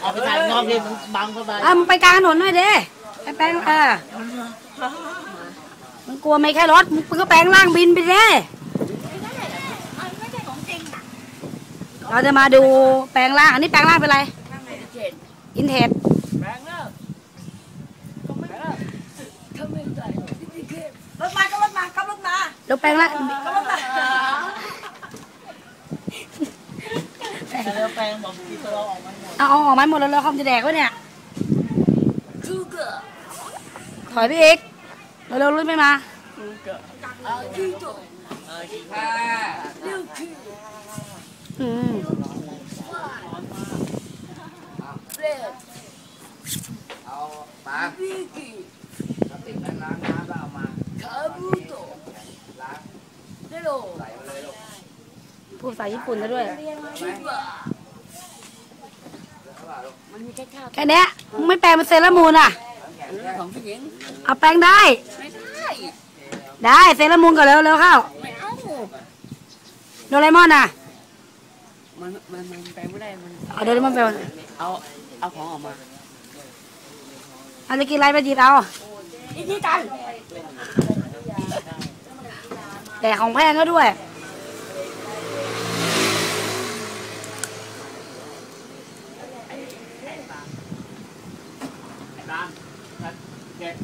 เอาไปถ่ายนอกเลยมันบังเข้าไปอะมึงไปกลางถนนหน่อยเด้ไอ้แปลงเออมึงกลัวไหมแค่รถมึงก็แปลงร่างบินไปเด้เราจะมาดูแปลงร่าง อันนี้แปลงร่างเป็นอะไรอินเทจรถมาก็รถมาขับรถมาแล้วแปลงร่าง แต่แล้วแปลงบอกที่ตัวเราออกมาหมดเอาเอาออกมาหมดแล้วแล้วคอมจะแดกวะเนี่ยถอยไปอีกเร็วๆรถไม่มาอืมเอาปลาถ้าติดนั้นล้างน้ำแล้วเอามาล้างใส่มาเลยลูก พูดภาษาญี่ปุ่นได้ด้วย แค่เนี้ยมึงไม่แปลงเป็นเซเลอรามูนอะ ของผู้หญิงเอาแปลงได้ ไม่ได้ ได้เซเลอรามูนก่อนเร็วเร็วเข้าไม่เอาโดเรมอนอะมันมันมันแปลงไม่ได้มันเอาโดเรมอนไปก่อนเอาเอาของออกมาเอาจะกินอะไรไปจีบเอาอีกทีกันแต่ของแพงก็ด้วย ร้านเจ็ด